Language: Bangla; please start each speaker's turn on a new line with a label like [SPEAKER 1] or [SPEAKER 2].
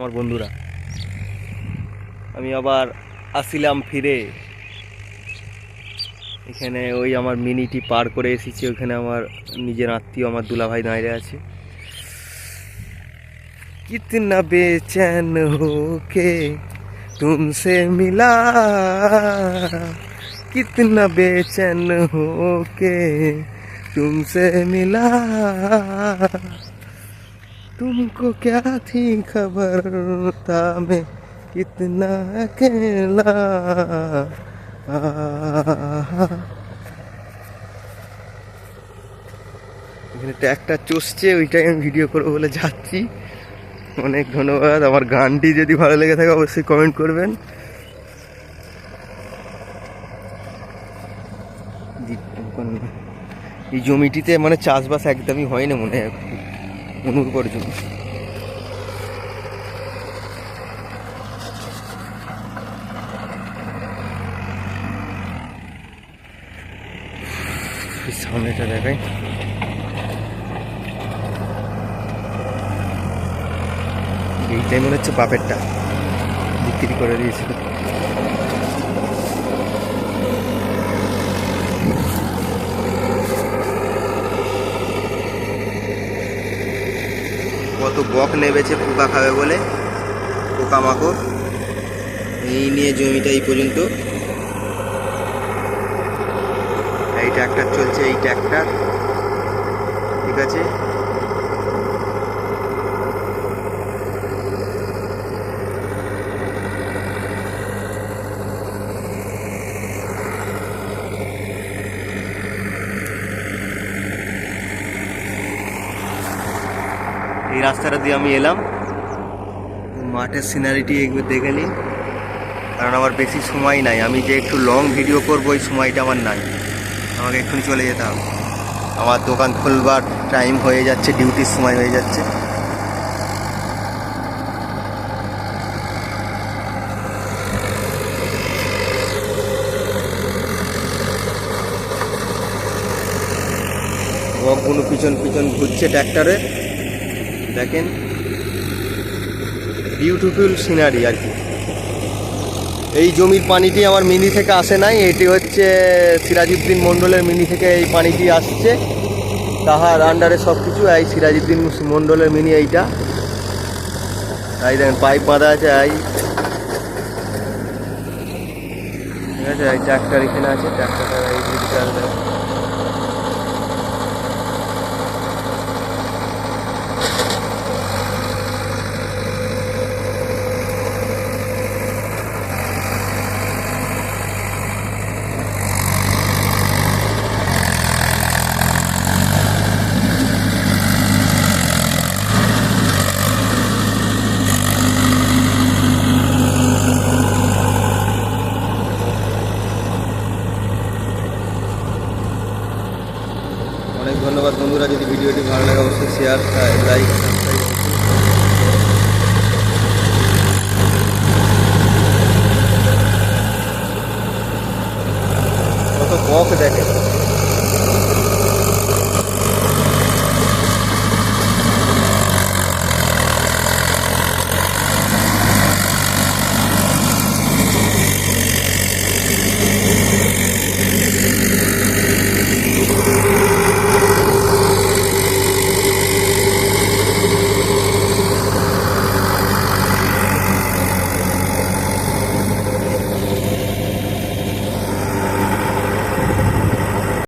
[SPEAKER 1] আমার বন্ধুরা আমি আবার আসিলাম ফিরে এখানে ওই আমার মিনিটি পার করে এসেছি ওখানে আমার নিজের আত্মীয় আমার দুলাভাই দাঁড়িয়ে আছে कितना बेचैन हो के तुमसे मिला कितना बेचैन हो के तुमसे मिला तुमको क्या थी खबर था मैं कितना अकेला এখানে ট্র্যাকটা চষছে ওইটাই আমি ভিডিও করবো বলে যাচ্ছি অনেক ধন্যবাদ আমার গানটি যদি ভালো লেগে থাকে অবশ্যই কমেন্ট করবেন এই জমিটিতে মানে চাষবাস একদমই হয় না মনে হয় অনুর্বর জমি সামনেটা দেখাই। এইটাই মনে হচ্ছে বাপেরটা। বিক্রি করে দিয়েছিল। কত বক নেবেছে পোকা খাবে বলে? পোকামাকড়। এই নিয়ে জমিটা এই পর্যন্ত। এই ট্র্যাক্টর চলছে, এই ট্র্যাক্টর ঠিক আছে? এই রাস্তাটা দিয়ে আমি এলাম। মাঠের সিনারিটি একবার দেখে নিই কারণ আমার বেশি সময় নাই। আমি যে একটু লং ভিডিও করব, ওই সময়টা আমার নাই। আমাকে এক্ষুনি চলে যেতে হবে। আমার দোকান খুলবার টাইম হয়ে যাচ্ছে ডিউটির সময় হয়ে যাচ্ছে। বকগুলো পিছন পিছন ঘুরছে ট্র্যাক্টরে দেখেন বিউটিফুল সিনারি আর কি। এই জমির পানিটি আমার মিনি থেকে আসে নাই, এটি হচ্ছে সিরাজউদ্দিন মণ্ডলের মিনি থেকে এই পানিটি আসছে। তাহার আন্ডারে সব কিছু এই সিরাজউদ্দিন মণ্ডলের মিনি এইটা। এই দেখেন পাইপ বাঁধা আছে, এই। ঠিক আছে, এই ট্র্যাক্টর এখানে আছে ট্র্যাক্টরটা এই ধন্যবাদ বন্ধুরা যদি ভিডিওটি ভালো লাগে অবশ্যই শেয়ার লাইক কত বক দেখে।